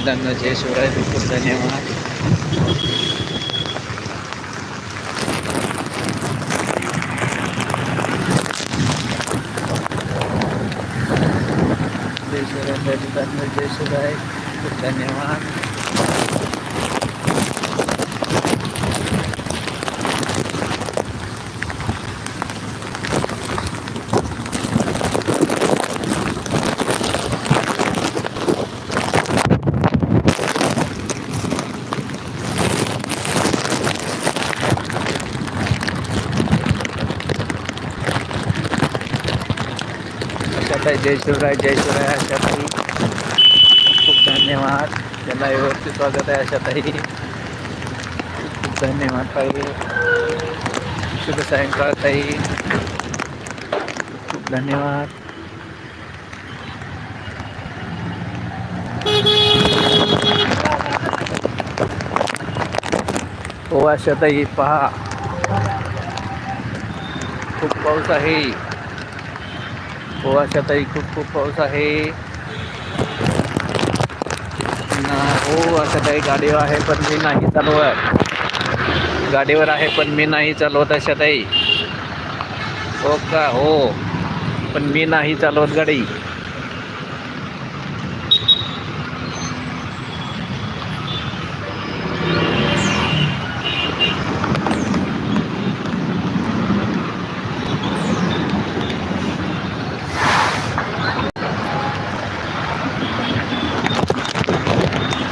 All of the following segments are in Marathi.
जय शिवराय दादांना जय शिवराय खूप धन्यवाद जय शिवराय दादांना जय शिवराय खूप धन्यवाद आशाताई जय शिवराय जय शिवराय आशाताई. खूप धन्यवाद. त्यांना व्यवस्थित स्वागत आहे आशाताई. खूप धन्यवाद ताई. शुभ सायंकाळ ताई. खूप धन्यवाद. हो आशाताई पहा. खूप पाऊस आहे. हो आशाताई खूप खूप पाऊस आहे. ना हो आशाताई गाडीवर आहे पण मी नाही चालवत. गाडीवर आहे पण मी नाही चालवत आशाताई हो का? हो. पण मी नाही चालवत गाडी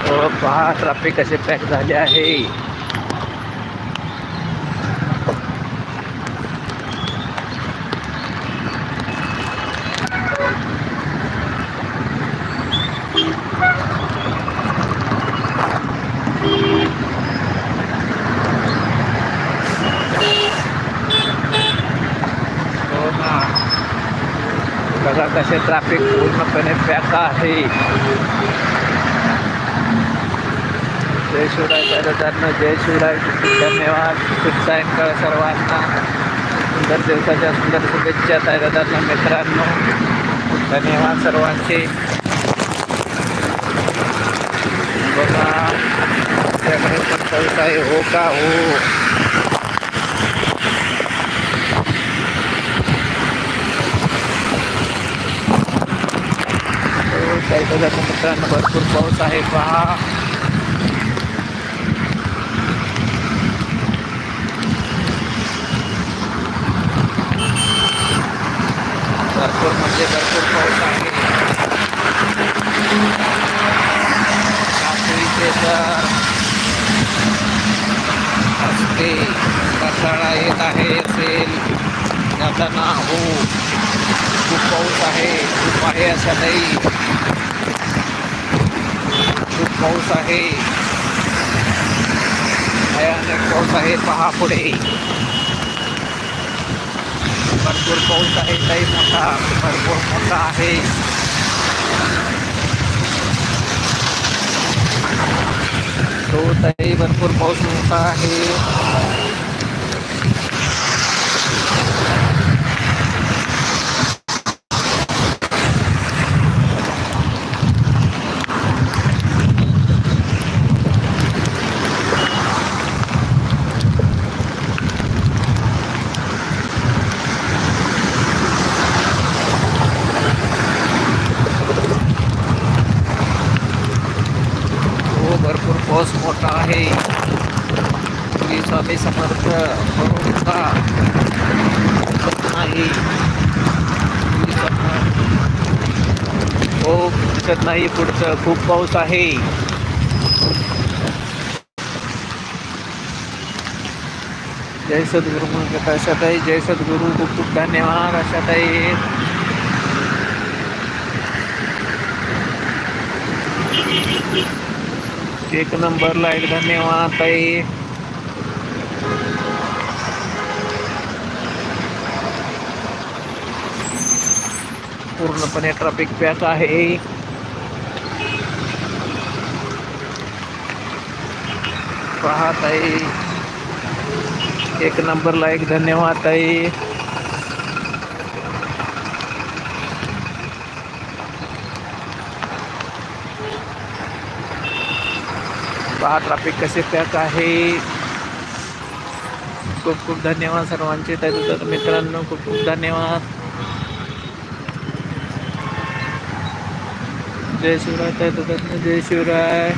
हो पहा ट्रॅफिक कसे पॅक झाले आहे. हो ना. बघा कसे ट्रॅफिक पूर्णपणे पॅक आहे. जय शिवराय दादांना जय शिवराय. धन्यवाद. शुभ सायंकाळ सर्वांना. सुंदर दिवसाच्या सुंदर शुभेच्छा दादांना मित्रांनो. धन्यवाद सर्वांचे. बघा. आपल्याकडे पण पाऊस आहे. हो का? हो. हो, काही मित्रांनो भरपूर पाऊस आहे. पहा भरपूर म्हणजे भरपूर पाऊस आहे. रात्रीचे तर असते. पावसाळा येत आहे असेल. जाताना हो. खूप पाऊस आहे. खूप आहे अशा नाही. खूप पाऊस आहे. भयानक पाऊस आहे पहा पुढे. भरपूर पाऊस आहे काही मोठा भरपूर मोठा आहे. तो ताई भरपूर पाऊस मोठा आहे हो भरपूर पाऊस मोठा आहे श्री स्वामी समर्थ बरोबर नाही श्री समर्थ. हो दिसत खूप पाऊस आहे. जय सद्गुरु म्हणत आशाताई जय सद्गुरु खूप खूप धन्यवाद. आशाताई एक नंबर लाइट धन्यवाद ताई. पूर्णपणे ट्रॅफिक पॅक आहे. पाहत ताई. एक नंबरला एक धन्यवाद ताई. पहा ट्रॅफिक कसे पॅक आहे. खूप खूप धन्यवाद सर्वांचे. तर मित्रांनो खूप खूप धन्यवाद. जय शिवराय त्याच्यात जय शिवराय.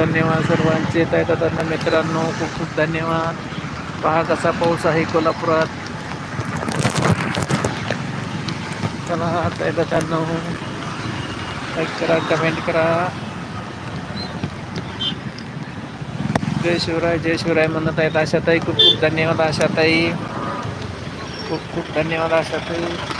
धन्यवाद सर्वांचे. त्यांना मित्रांनो खूप खूप धन्यवाद. पहा कसा पाऊस आहे कोल्हापुरात. चला त्याच्यात लाईक करा कमेंट करा. जय शिवराय जय शिवराय म्हणत आहेत आशाताई. खूप खूप धन्यवाद आशाताई. खूप खूप धन्यवाद आशाताई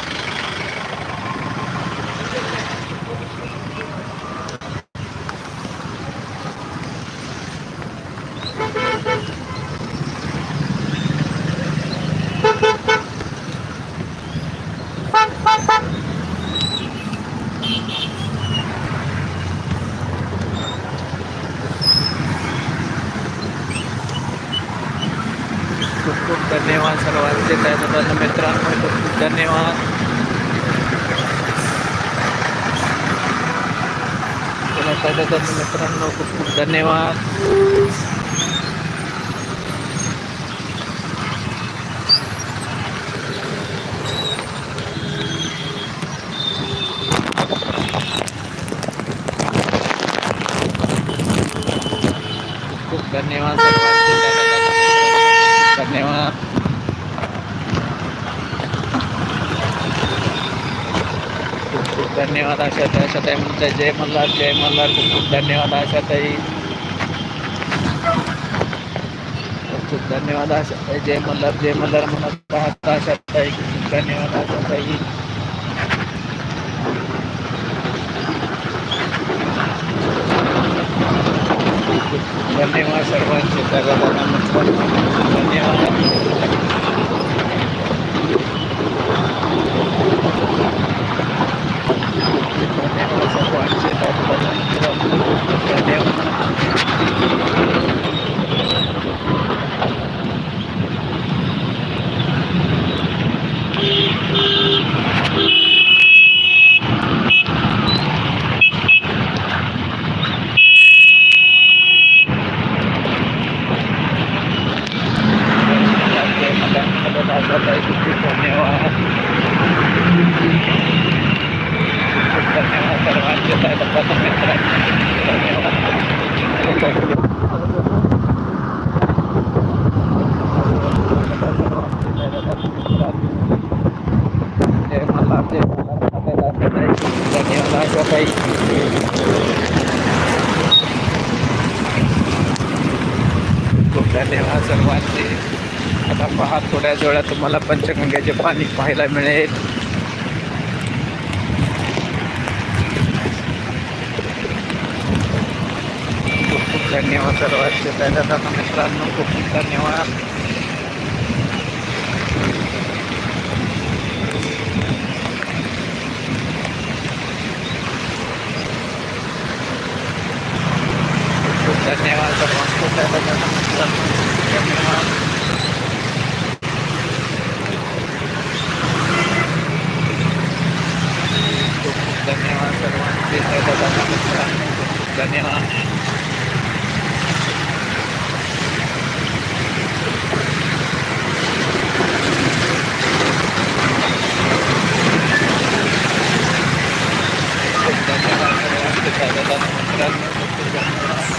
खूप खूप धन्यवाद सर्वांचे त्याच्याबद्दल मित्रांनो खूप खूप धन्यवाद चला मित्रांनो. खूप खूप धन्यवाद खूप धन्यवाद सर्वांचे त्याच्याबद्दल धन्यवाद खूप खूप धन्यवाद आशाताई आशाताई म्हणतात जय मल्हार जय मल्हार खूप खूप धन्यवाद आशाताई खूप खूप धन्यवाद आशाताई जय मल्हार जय मल्हार म्हणत पाहत आशाताई खूप खूप धन्यवाद आशाताई धन्यवाद सर्वांचे धन्यवाद धन्यवाद. Thank you. तुम्हाला पंचगंगेचे पाणी पाहायला मिळेल खूप खूप धन्यवाद सर्वांचे त्याच्यात आता मित्रांनो खूप खूप धन्यवाद खूप खूप धन्यवाद सर्वांचे त्याच्यात आता मित्रांनो खूप धन्यवाद खूप खूप धन्यवाद सर्वांचे त्याच्यात आता मित्रांनो खूप खूप धन्यवाद खूप धन्यवाद सर्वांचे त्याच्यात आता मित्रांनो खूप खूप धन्यवाद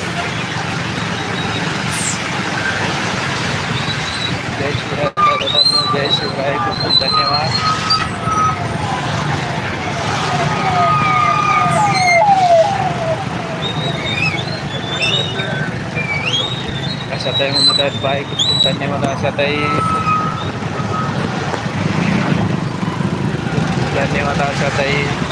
जय शिवराय दादांनो जय शिवराय खूप खूप धन्यवाद आशाताई म्हणत आहेत बाय खूप खूप धन्यवाद आशाताई खूप खूप धन्यवाद आशाताई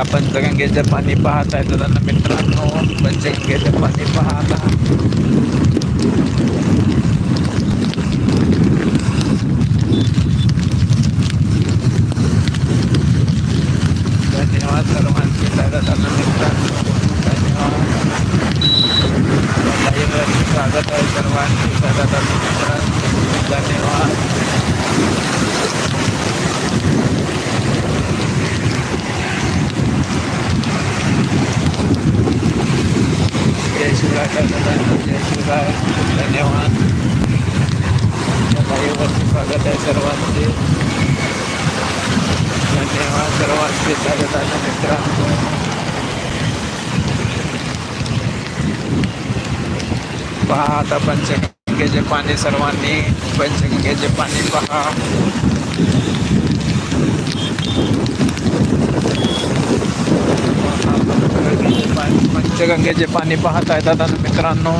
आपण पंचगंगेचं पाणी पाहत आहे तर मित्रांनो पंचगंगेचं पाणी पाहता धन्यवाद सर्वांचे दादांना मित्रांनो धन्यवाद लाईव्हवरती स्वागत आहे सर्वांचे दादांना मित्रांनो धन्यवाद जय शिवराय दादांना जय शिवराय धन्यवाद लाईव्हवरती स्वागत आहे सर्वांचे धन्यवाद सर्वांचे दादांना मित्रांनो पहा आता पंचगंगेचे पाणी सर्वांनी पंचगंगेचे पाणी पहा पंचगंगेचे पाणी पंचगंगेचे पाणी पाहत आहेत आता मित्रांनो.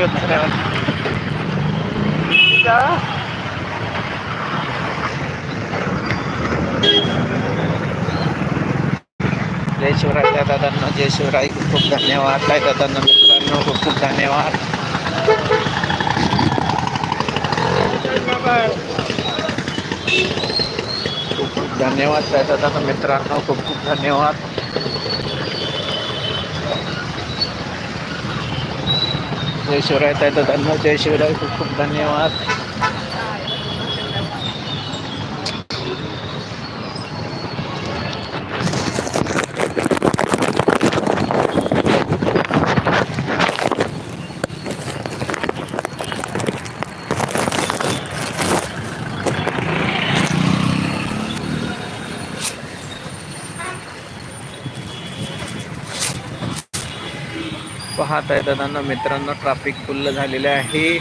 ओके थँक्यू धन्यवाद जय शिवराय त्या दादांना जय शिवराय खूप खूप धन्यवाद काय दादांना मित्रांनो खूप खूप धन्यवाद खूप खूप धन्यवाद काय दादांना मित्रांनो खूप खूप धन्यवाद जय शिवराय त्या धन्यवाद जय शिवराय खूप खूप धन्यवाद. पाहत आहे दादांना मित्रांनो ट्रॅफिक फुल्ल झालेले आहे.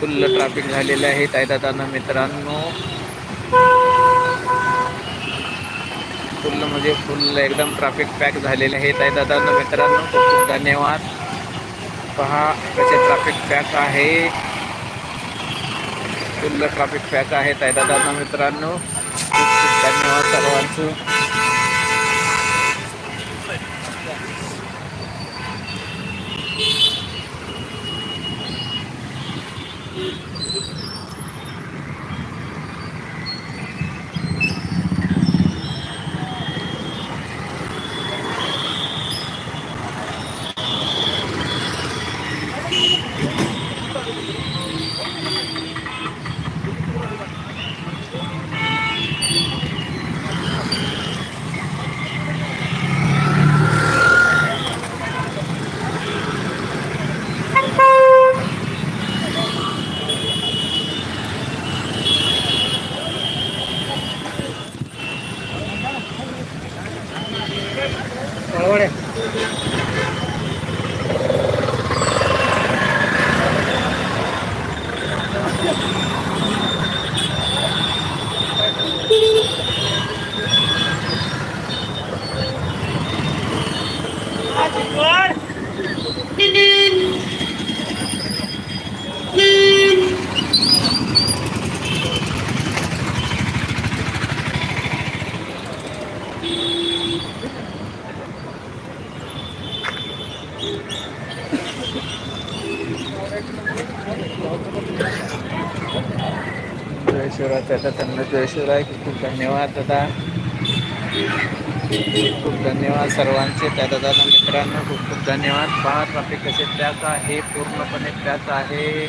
फुल्ल ट्रॅफिक झालेले आहे ताई दादांना मित्रांनो. फुल्ल म्हणजे फुल्ल एकदम ट्रॅफिक पॅक झालेले आहे ताई दादांना मित्रांनो. खूप खूप धन्यवाद. पहा कसे ट्रॅफिक पॅक आहे. फुल्ल ट्रॅफिक पॅक आहे ताई दादांना मित्रांनो. खूप खूप धन्यवाद सर्वांचं. Mm-hmm. Thank. धन्यवाद दादा. खूप धन्यवाद सर्वांचे. त्या दादा मित्रांनो खूप खूप धन्यवाद. पहा ट्रॅफिक कसे पॅक आहे पूर्णपणे पॅक आहे.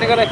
गांधीनगर आहे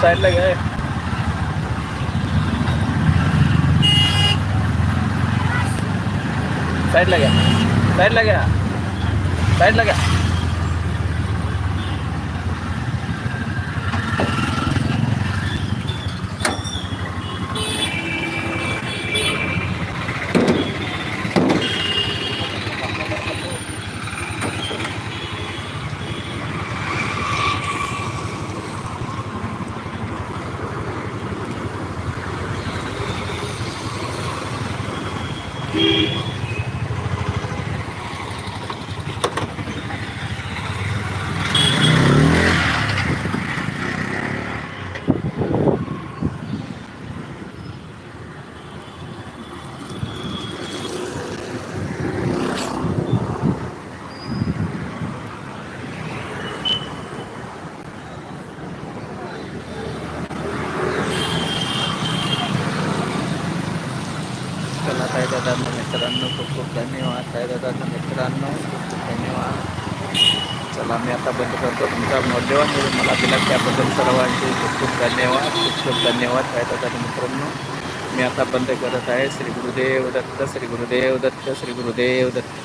साईडला घ्याय साईडला घ्या. साईडला घ्या. साईडला घ्या. É Sri Gurudeva Datta Sri Gurudeva Datta Sri Gurudeva Datta